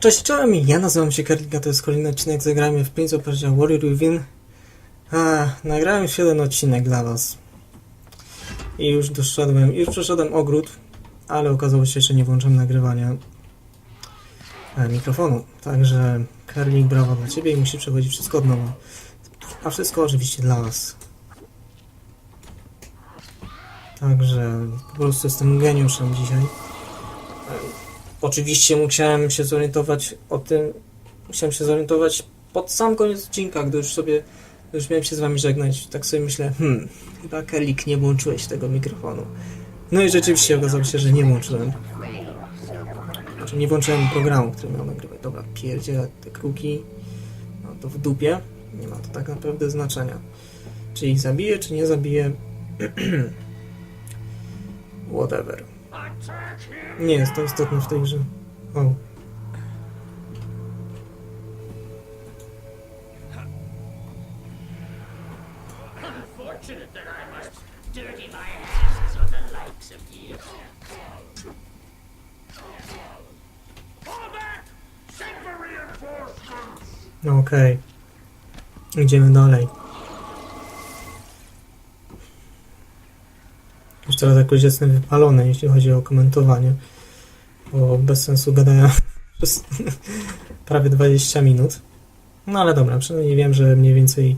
Cześć, czołem, ja nazywam się Karlika, to jest kolejny odcinek Zagrajmy w Prince of Persia Warrior Within. A, nagrałem już jeden odcinek dla was. I już doszedłem, już przeszedłem ogród, ale okazało się, że nie włączam nagrywania e, mikrofonu. Także Karlik, brawo dla ciebie i musi przechodzić wszystko od nowa. A wszystko oczywiście dla was. Także po prostu jestem geniuszem dzisiaj. Oczywiście musiałem się zorientować o tym, musiałem się zorientować pod sam koniec odcinka, gdy już sobie, już miałem się z wami żegnać, tak sobie myślę, hmm, chyba Kelik nie włączyłeś tego mikrofonu. No i rzeczywiście okazało się, że nie włączyłem. Znaczy nie włączyłem programu, który miał nagrywać. Dobra, pierdzie te kruki, no to w dupie, nie ma to tak naprawdę znaczenia. Czy ich zabiję, czy nie zabiję, whatever. Nie jest to istotne w tej grze. O. No okej. Idziemy dalej. Już teraz jakoś jestem wypalony, jeśli chodzi o komentowanie. Bo bez sensu gadają przez prawie 20 minut. No ale dobra, przynajmniej wiem, że mniej więcej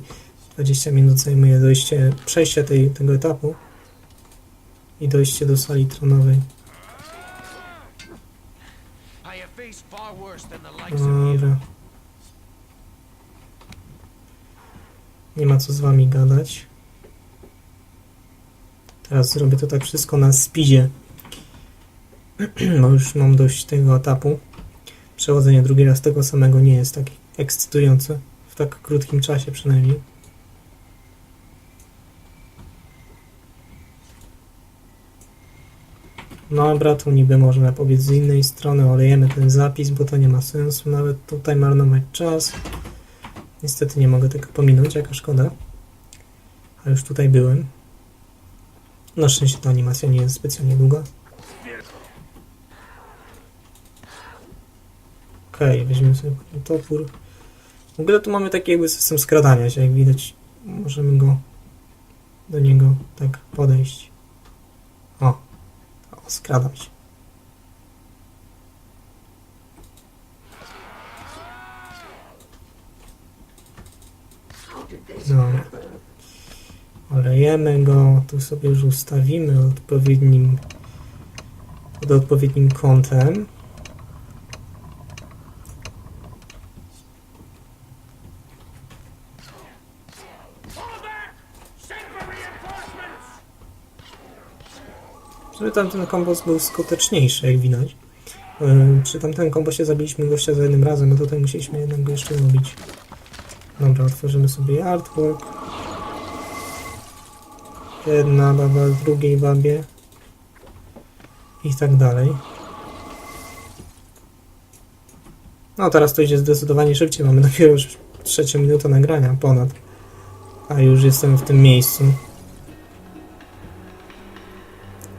20 minut zajmuje dojście, przejście tej, tego etapu i dojście do sali tronowej. Dobra. Nie ma co z wami gadać. Teraz zrobię to tak wszystko na speedzie. Bo już mam dość tego etapu. Przechodzenie drugi raz tego samego nie jest tak ekscytujące. W tak krótkim czasie przynajmniej. No dobra, tu niby można powiedzieć z innej strony olejemy ten zapis, bo to nie ma sensu nawet tutaj marnować czas. Niestety nie mogę tego pominąć, jaka szkoda. A już tutaj byłem. Na szczęście ta animacja nie jest specjalnie długa. Okej, weźmiemy sobie topór. W ogóle tu mamy taki jakby system skradania się, jak widać. Możemy go do niego tak podejść. O, o skradam się. Dobra. Olejemy go, tu sobie już ustawimy odpowiednim pod odpowiednim kątem. Żeby tamten kombos był skuteczniejszy, jak widać. Yy, Przy tamtym kombosie zabiliśmy gościa za jednym razem, a tutaj musieliśmy jednak go jeszcze robić. Dobra, otworzymy sobie artwork. Jedna baba drugiej babie. I tak dalej. No teraz to idzie zdecydowanie szybciej. Mamy dopiero już trzecią minutę nagrania, ponad. A już jestem w tym miejscu.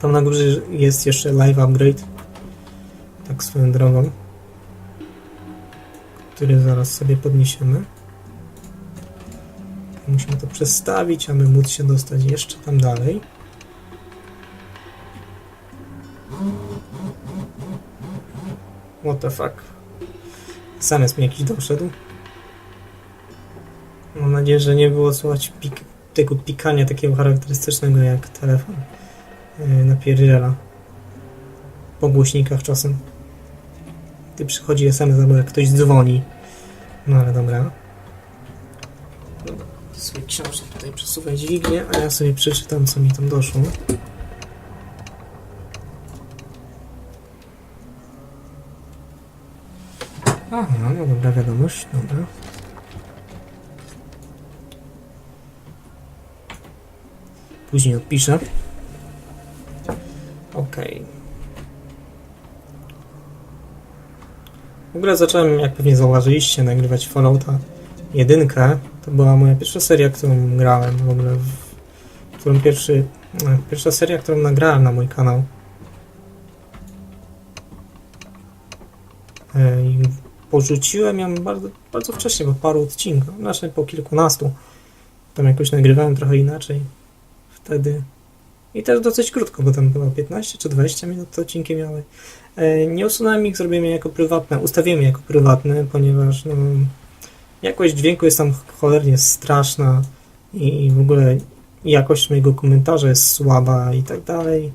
Tam na górze jest jeszcze live upgrade. Tak swoją drogą. Który zaraz sobie podniesiemy. Musimy to przestawić, aby móc się dostać jeszcze tam dalej. What the fuck? Zamiast mi jakiś doszedł. Mam nadzieję, że nie było słychać pik tego pikania takiego charakterystycznego jak telefon napierdziela po głośnikach czasem. Gdy przychodzi SMS albo jak ktoś dzwoni. No ale dobra. Dobra, sobie książkę tutaj przesuwaj dźwignię, a ja sobie przeczytam co mi tam doszło. Aha, no dobra wiadomość, dobra. Później odpiszę. Okej. W ogóle zacząłem, jak pewnie zauważyliście, nagrywać Fallouta jedynkę. To była moja pierwsza seria, którą grałem w ogóle. W, którą pierwszy, e, pierwsza seria, którą nagrałem na mój kanał. E, I porzuciłem ją bardzo, bardzo wcześnie, po paru odcinkach, znaczy po kilkunastu. Tam jakoś nagrywałem trochę inaczej wtedy. I też dosyć krótko, bo tam chyba 15 czy 20 minut te odcinki miały. E, Nie usunąłem ich, zrobiłem je jako prywatne, ustawiłem je jako prywatne, ponieważ no, jakość dźwięku jest tam cholernie straszna i w ogóle jakość mojego komentarza jest słaba i tak dalej.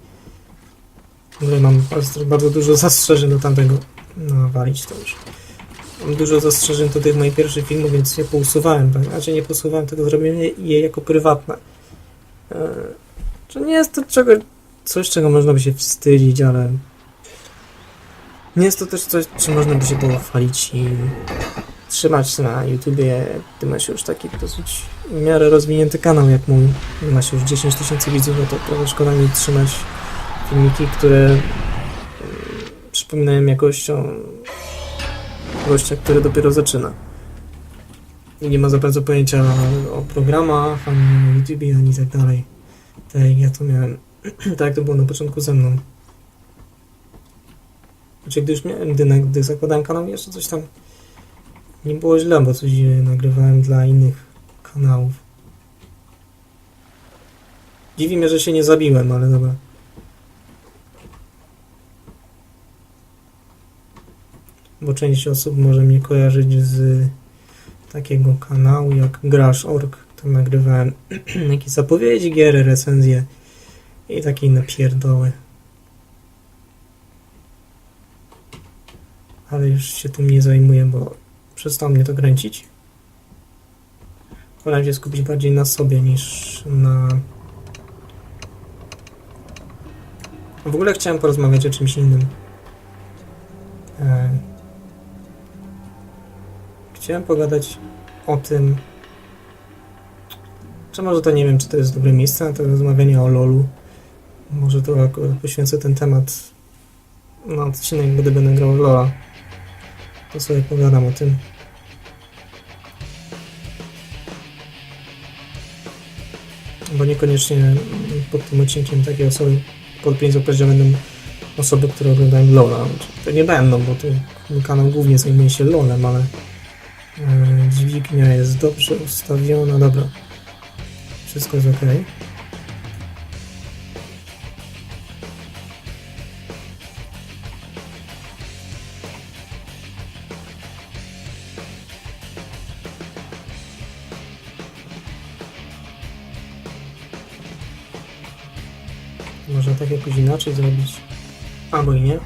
W ogóle mam bardzo, bardzo dużo zastrzeżeń do tamtego. No, walić to już. Mam dużo zastrzeżeń do tych moich pierwszych filmów, więc nie pousuwałem. tak? Znaczy nie pousuwałem, tylko zrobiłem je, je jako prywatne. Że nie jest to czego, coś, czego można by się wstydzić, ale nie jest to też coś, czym można by się pochwalić i trzymać na YouTubie. Ty masz już taki dosyć w miarę rozwinięty kanał jak mój. Masz już 10 tysięcy widzów, no to trochę szkoda mi trzymać filmiki, które mm, przypominają jakością gościa, który dopiero zaczyna. I nie ma za bardzo pojęcia o programach, ani o YouTubie, ani tak dalej. Tak ja to miałem. tak to było na początku ze mną. Znaczy, gdy już miałem, gdy, zakładałem kanał, jeszcze coś tam nie było źle, bo coś e, nagrywałem dla innych kanałów. Dziwi mnie, że się nie zabiłem, ale dobra. Bo część osób może mnie kojarzyć z takiego kanału jak Grash.org. Tam nagrywałem jakieś zapowiedzi gier, recenzje i takie inne pierdoły. Ale już się tym nie zajmuję, bo przestało mnie to kręcić. Wolałem się skupić bardziej na sobie niż na... W ogóle chciałem porozmawiać o czymś innym. E... Chciałem pogadać o tym, czy może to nie wiem, czy to jest dobre miejsce na to rozmawianie o LoLu. Może to akurat poświęcę ten temat na odcinek, gdy będę grał w LoLa. To sobie pogadam o tym. Bo niekoniecznie pod tym odcinkiem takie osoby pod 5 że będą osoby, które oglądają LoLa. To nie będą, bo to mój kanał głównie zajmuje się LoLem, ale e, dźwignia jest dobrze ustawiona. Dobra. Wszystko jest ok. Można tak jakoś inaczej zrobić. Albo i nie.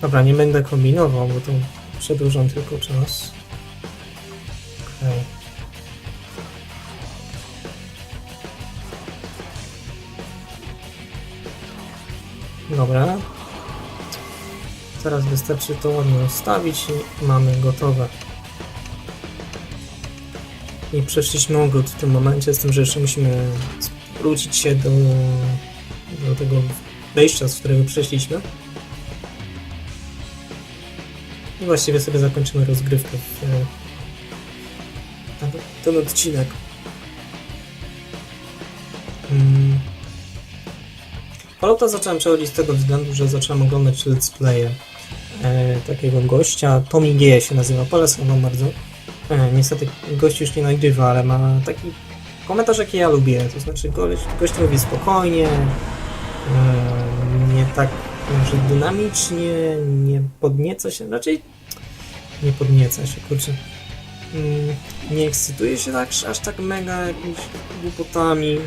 Dobra, nie będę kombinował, bo to przedłużam tylko czas. Okej. Dobra. Teraz wystarczy to ładnie ustawić i mamy gotowe. I przeszliśmy ogród w tym momencie, z tym, że jeszcze musimy wrócić się do, do tego wejścia, z którego przeszliśmy. I właściwie sobie zakończymy rozgrywkę w e, ten, odcinek. Mm. Fallouta zacząłem przechodzić z tego względu, że zacząłem oglądać let's playe e, takiego gościa, Tommy G się nazywa, polecam wam bardzo. E, niestety gość już nie nagrywa, ale ma taki komentarz, jaki ja lubię. To znaczy, gość, gość mówi spokojnie, nie tak może dynamicznie, nie podnieca się, raczej nie podnieca się, kurczę. Mm, nie ekscytuje się tak, aż tak mega jakimiś głupotami.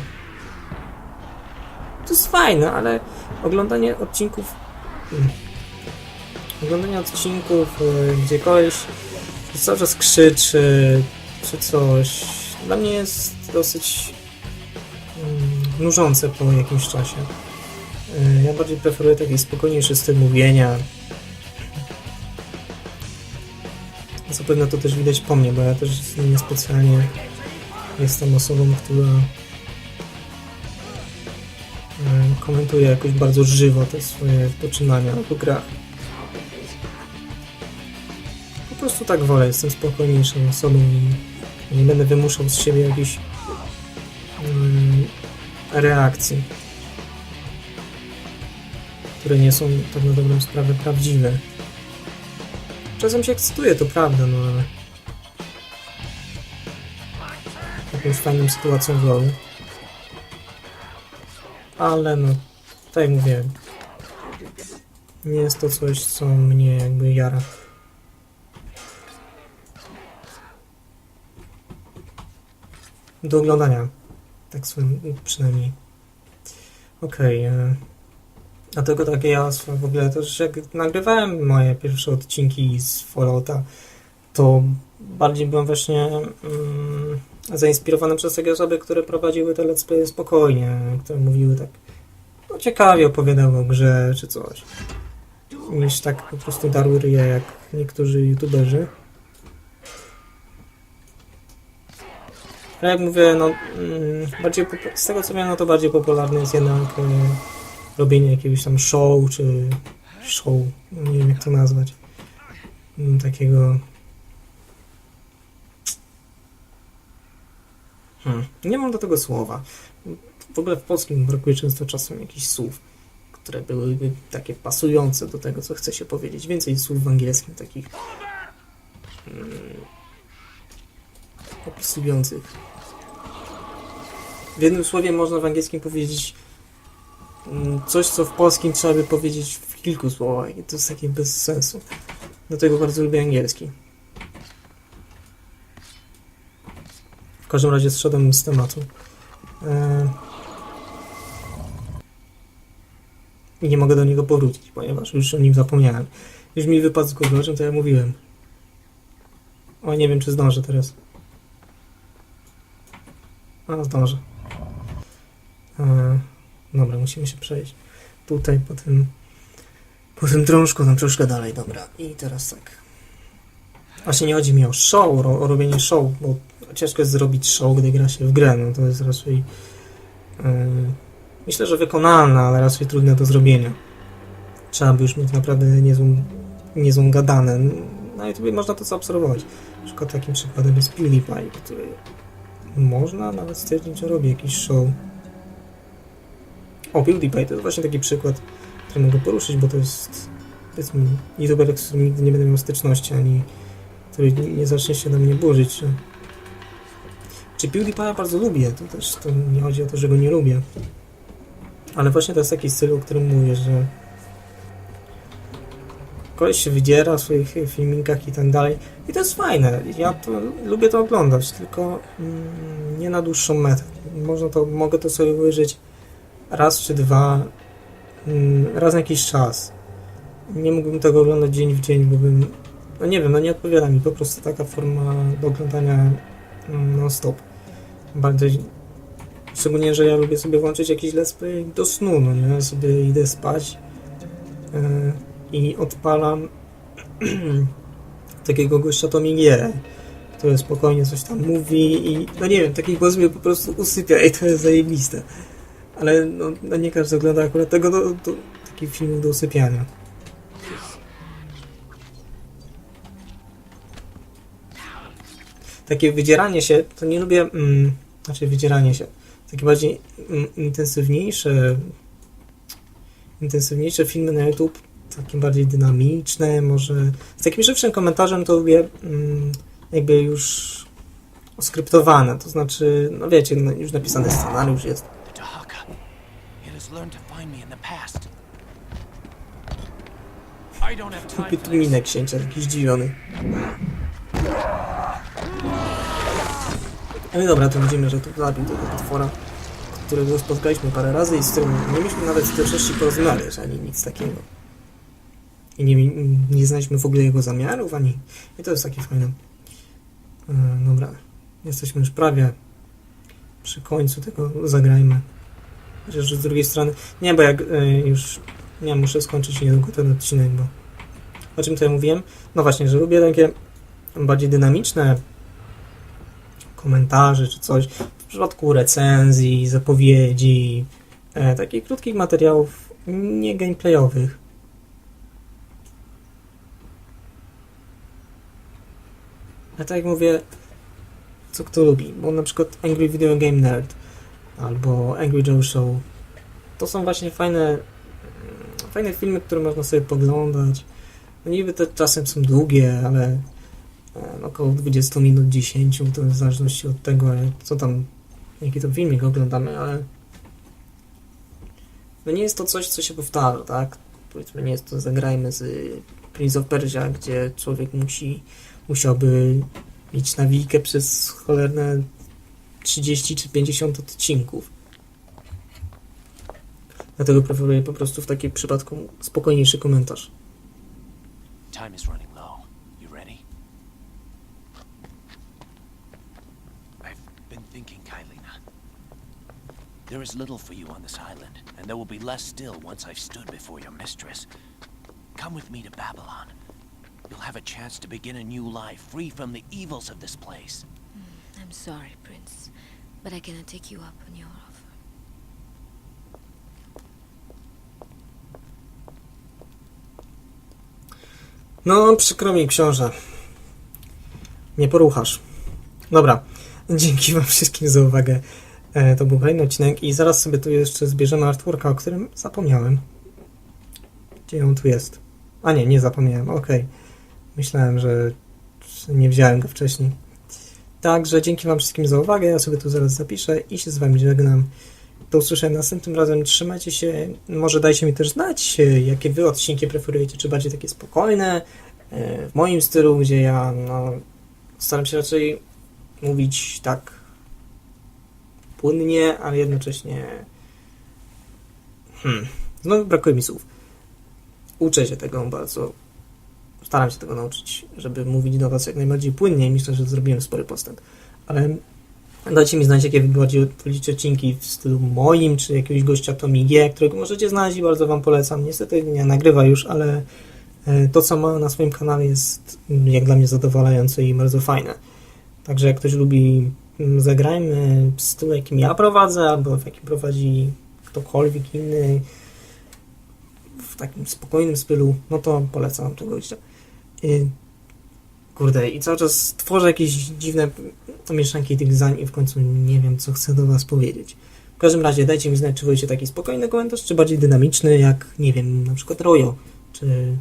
To jest fajne, ale oglądanie odcinków. mm, Oglądanie odcinków, e, gdzie koleś cały czas krzyczy, czy coś. Dla mnie jest dosyć mm, nużące po jakimś czasie. Y, Ja bardziej preferuję taki spokojniejszy styl mówienia. Zapewne to też widać po mnie, bo ja też niespecjalnie jestem osobą, która y, komentuje jakoś bardzo żywo te swoje poczynania w grach. Po prostu tak wolę, jestem spokojniejszą osobą i nie będę wymuszał z siebie jakichś mm, reakcji. Które nie są tak na dobrą sprawę prawdziwe. Czasem się ekscytuje, to prawda, no ale... Jakąś fajną sytuacją w roli. Ale no, tak jak nie jest to coś, co mnie jakby jara. Do oglądania. Tak swoim przynajmniej. Okej. e, Dlatego takie ja w ogóle też jak nagrywałem moje pierwsze odcinki z Fallouta, to bardziej byłem właśnie mm, zainspirowany przez takie osoby, które prowadziły te let's play spokojnie, które mówiły tak no, ciekawie opowiadały o grze czy coś, niż tak po prostu darły ryje jak niektórzy youtuberzy. Ale jak mówię, no mm, bardziej z tego co wiem, no to bardziej popularne jest jednak e, robienie jakiegoś tam show, czy show, nie wiem jak to nazwać, mm, takiego Hmm. Nie mam do tego słowa. W ogóle w polskim brakuje często czasem jakichś słów, które byłyby takie pasujące do tego, co chce się powiedzieć. Więcej słów w angielskim takich mm, opisujących. W jednym słowie można w angielskim powiedzieć coś, co w polskim trzeba by powiedzieć w kilku słowach i to jest takie bez sensu. Dlatego bardzo lubię angielski. W każdym razie zszedłem z tematu. Eee, I nie mogę do niego powrócić, ponieważ już o nim zapomniałem. Już mi wypadł z głowy, o czym to ja mówiłem. O, nie wiem, czy zdążę teraz. A, zdążę. Eee, dobra, musimy się przejść. Tutaj, po tym... Po tym drążku, tam troszkę dalej, dobra. I teraz tak. Właśnie nie chodzi mi o show, o, o robienie show, bo ciężko jest zrobić show, gdy gra się w grę, no to jest raczej yy, myślę, że wykonalne, ale raczej trudne do zrobienia. Trzeba by już mieć naprawdę niezłą, niezłą gadanę. Na YouTube można to zaobserwować. Na przykład takim przykładem jest PewDiePie, który można nawet stwierdzić, że robi jakiś show. O, PewDiePie to jest właśnie taki przykład, który mogę poruszyć, bo to jest powiedzmy youtuber, z którym nigdy nie będę miał styczności, ani który nie- nie zacznie się na mnie burzyć, że czy PewDiePie bardzo lubię, to też to nie chodzi o to, że go nie lubię. Ale właśnie to jest taki styl, o którym mówię, że koleś się wydziera w swoich filmikach i tak dalej. I to jest fajne. Ja to, lubię to oglądać, tylko mm, nie na dłuższą metę. Można to, mogę to sobie obejrzeć raz czy dwa, mm, raz na jakiś czas. Nie mógłbym tego oglądać dzień w dzień, bo bym, no nie wiem, no nie odpowiada mi po prostu taka forma do oglądania mm, non-stop. Bardziej, szczególnie, że ja lubię sobie włączyć jakiś let's play do snu, no nie? Ja sobie idę spać yy, i odpalam takiego gościa Tommy G, który spokojnie coś tam mówi i no nie wiem, taki głos mnie po prostu usypia i to jest zajebiste. Ale no, no nie każdy ogląda akurat tego do, do, takich filmów do usypiania. Takie wydzieranie się, to nie lubię, mm, znaczy wydzieranie się, takie bardziej mm, intensywniejsze, intensywniejsze filmy na YouTube, takie bardziej dynamiczne, może z takim żywszym komentarzem to lubię mm, jakby już oskryptowane, to znaczy, no wiecie, no, już napisany scenariusz jest. Learned to find me in the past. I don't have time Kupię tu minę księcia, taki zdziwiony. No i dobra, to widzimy, że tu zabił tego potwora, którego spotkaliśmy parę razy i z którym nie mieliśmy nawet w pierwszości porozmawiać, ani nic takiego. I nie, nie znaliśmy w ogóle jego zamiarów, ani... I to jest takie fajne. E, dobra, jesteśmy już prawie przy końcu tego, zagrajmy. Chociaż z drugiej strony... Nie, bo jak e, już... Nie, muszę skończyć niedługo ten odcinek, bo... O czym to ja mówiłem? No właśnie, że lubię takie bardziej dynamiczne komentarze czy coś. W przypadku recenzji, zapowiedzi, e, takich krótkich materiałów nie gameplayowych. A tak jak mówię, co kto lubi, bo na przykład Angry Video Game Nerd albo Angry Joe Show to są właśnie fajne fajne filmy, które można sobie poglądać. No niby te czasem są długie, ale e, około 20 minut, 10, to w zależności od tego, jak- co tam, jaki to filmik oglądamy, ale no nie jest to coś, co się powtarza, tak? Powiedzmy, nie jest to zagrajmy z Prince of Persia, gdzie człowiek musi, musiałby mieć nawijkę przez cholerne 30 czy 50 odcinków. Dlatego preferuję po prostu w takim przypadku spokojniejszy komentarz. Time is running low. You ready? I've been thinking, Kylina. There is little for you on this island, and there will be less still once I've stood before your mistress. Come with me to Babylon. You'll have a chance to begin a new life, free from the evils of this place. I'm sorry, Prince, but I cannot take you up on your offer. No, przykro mi, książę. Nie poruchasz. Dobra. Dzięki wam wszystkim za uwagę. E, to był kolejny odcinek i zaraz sobie tu jeszcze zbierzemy artworka, o którym zapomniałem. Gdzie on tu jest? A nie, nie zapomniałem. Okej. Myślałem, że że nie wziąłem go wcześniej. Także dzięki wam wszystkim za uwagę. Ja sobie tu zaraz zapiszę i się z wami żegnam. Do usłyszenia następnym razem. Trzymajcie się. Może dajcie mi też znać, jakie wy odcinki preferujecie. Czy bardziej takie spokojne, e, w moim stylu, gdzie ja no, staram się raczej mówić tak płynnie, ale jednocześnie hmm, znowu brakuje mi słów. Uczę się tego bardzo. Staram się tego nauczyć, żeby mówić do Was jak najbardziej płynnie i myślę, że zrobiłem spory postęp. Ale dajcie mi znać, jakie bardziej wolicie odcinki w stylu moim, czy jakiegoś gościa Tomi G, którego możecie znać i bardzo Wam polecam. Niestety nie nagrywa już, ale e, to, co ma na swoim kanale jest mm, jak dla mnie zadowalające i bardzo fajne. Także jak ktoś lubi mm, zagrajmy w stylu, jakim ja prowadzę, albo w jakim prowadzi ktokolwiek inny, w takim spokojnym stylu, no to polecam tego gościa. Y, Kurde, i cały czas tworzę jakieś dziwne mieszanki tych zdań i w końcu nie wiem, co chcę do Was powiedzieć. W każdym razie dajcie mi znać, czy wolicie taki spokojny komentarz, czy bardziej dynamiczny, jak, nie wiem, na przykład Rojo, czy...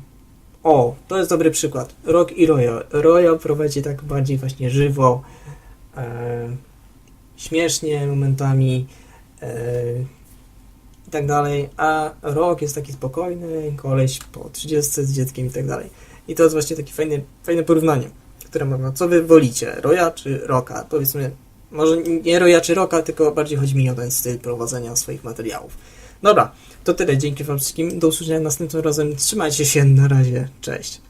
O, to jest dobry przykład. Rock i Rojo. Rojo prowadzi tak bardziej właśnie żywo, e, śmiesznie momentami e, i tak dalej, a Rock jest taki spokojny, koleś po 30 z dzieckiem i tak dalej. I to jest właśnie takie fajne, fajne porównanie, które można, co wy wolicie, Roya czy Roka? Powiedzmy, może nie Roya czy Roka, tylko bardziej chodzi mi o ten styl prowadzenia swoich materiałów. Dobra, to tyle, dzięki wam wszystkim, do usłyszenia następnym razem, trzymajcie się, na razie, cześć.